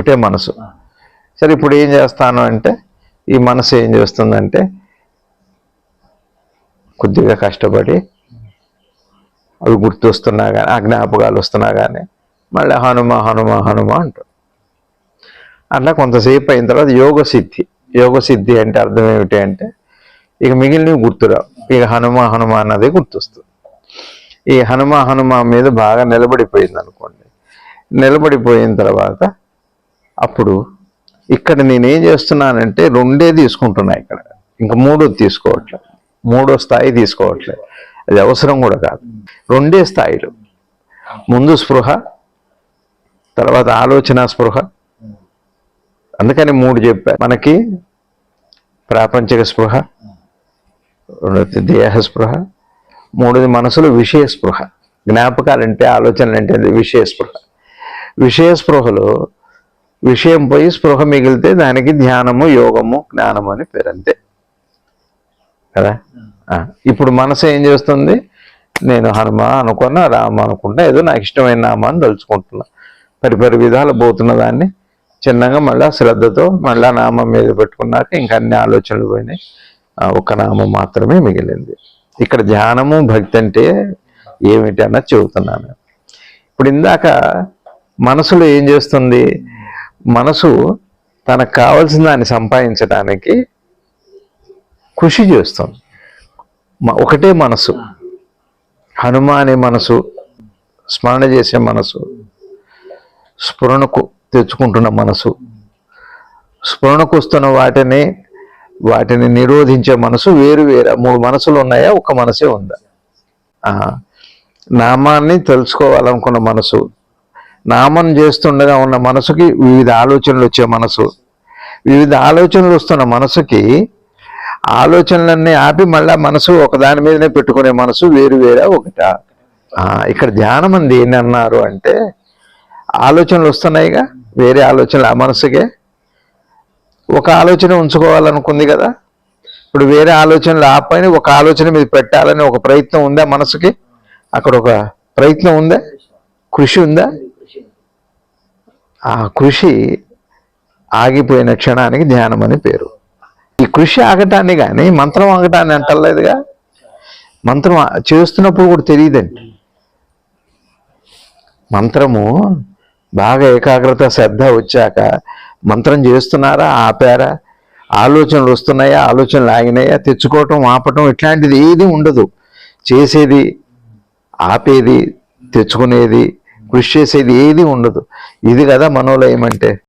ఒకటే మనసు. సరే ఇప్పుడు ఏం చేస్తాను అంటే ఈ మనసు ఏం చేస్తుందంటే కొద్దిగా కష్టపడి అవి గుర్తొస్తున్నా కానీ ఆ జ్ఞాపకాలు వస్తున్నా కానీ మళ్ళీ హనుమ హనుమ హనుమ అంటాం అట్లా కొంతసేపు అయిన తర్వాత యోగ సిద్ధి యోగ సిద్ధి అంటే అర్థం ఏమిటి అంటే ఇక మిగిలినవి గుర్తురావు. ఇక హనుమ హనుమ అన్నది గుర్తొస్తుంది. ఈ హనుమ హనుమ మీద బాగా నిలబడిపోయింది అనుకోండి నిలబడిపోయిన తర్వాత అప్పుడు ఇక్కడ నేనేం చేస్తున్నానంటే రెండే తీసుకుంటున్నా ఇక్కడ. ఇంకా మూడోది తీసుకోవట్లేదు మూడో స్థాయి తీసుకోవట్లేదు అది అవసరం కూడా కాదు. రెండే స్థాయిలు. ముందు స్పృహ తర్వాత ఆలోచన స్పృహ. అందుకని మూడు చెప్పా. మనకి ప్రాపంచిక స్పృహ రెండోది దేహ స్పృహ మూడోది మనసులో విషయ స్పృహ. జ్ఞాపకాలంటే ఆలోచనలు అంటే విషయ స్పృహ. విషయ స్పృహలో విషయం పోయి స్పృహ మిగిలితే దానికి ధ్యానము యోగము జ్ఞానము అని పేరంతే కదా? ఇప్పుడు మనసు ఏం చేస్తుంది? నేను హనుమ అనుకున్నా రామ అనుకుంటా ఏదో నాకు ఇష్టమైన నామాన్ని అని తలుచుకుంటున్నా. పరిపరి విధాలు పోతున్న దాన్ని చిన్నగా మళ్ళా శ్రద్ధతో మళ్ళా నామం మీద పెట్టుకున్నాక ఇంకా అన్ని ఆలోచనలు పోయినాయి. ఆ, ఒక్క నామం మాత్రమే మిగిలింది. ఇక్కడ ధ్యానము భక్తి అంటే ఏమిటి అన్నది చెబుతున్నాను. ఇప్పుడు ఇందాక మనసులో ఏం చేస్తుంది? మనసు తనకు కావలసిన దాన్ని సంపాదించడానికి కృషి చేస్తుంది. ఒకటే మనసు. హనుమ అనే మనసు స్మరణ చేసే మనసు స్ఫురణకు తెచ్చుకుంటున్న మనసు స్ఫురణకు వస్తున్న వాటిని వాటిని నిరోధించే మనసు వేరు వేరు మూడు మనసులు ఉన్నాయా? ఒక మనసే ఉందా? నామాన్ని తెలుసుకోవాలనుకున్న మనసు నామం చేస్తుండగా ఉన్న మనసుకి వివిధ ఆలోచనలు వచ్చే మనసు. వివిధ ఆలోచనలు వస్తున్న మనసుకి ఆలోచనలన్నీ ఆపి మళ్ళా మనసు ఒకదాని మీదనే పెట్టుకునే మనసు వేరు వేరే ఒకట. ఇక్కడ ధ్యానం అంది ఏంటన్నారు అంటే ఆలోచనలు వస్తున్నాయిగా వేరే ఆలోచనలు ఆ మనసుకే. ఒక ఆలోచన ఉంచుకోవాలనుకుంది కదా ఇప్పుడు వేరే ఆలోచనలు ఆపని ఒక ఆలోచన మీద పెట్టాలని ఒక ప్రయత్నం ఉందా మనసుకి? అక్కడ ఒక ప్రయత్నం ఉందా? కృషి ఉందా? ఆ కృషి ఆగిపోయిన క్షణానికి ధ్యానం అని పేరు. ఈ కృషి ఆగటాన్ని కానీ మంత్రం ఆగటాన్ని అంటలేదుగా? మంత్రం చేస్తున్నప్పుడు కూడా తెలియదండి. మంత్రము బాగా ఏకాగ్రత శ్రద్ధ వచ్చాక మంత్రం చేస్తున్నారా ఆపారా? ఆలోచనలు వస్తున్నాయా ఆలోచనలు ఆగినాయా? తెచ్చుకోవటం ఆపటం ఇట్లాంటిది ఏది ఉండదు. చేసేది ఆపేది తెచ్చుకునేది కృషి చేసేది ఏది ఉండదు. ఇది కదా మనోలయం అంటే.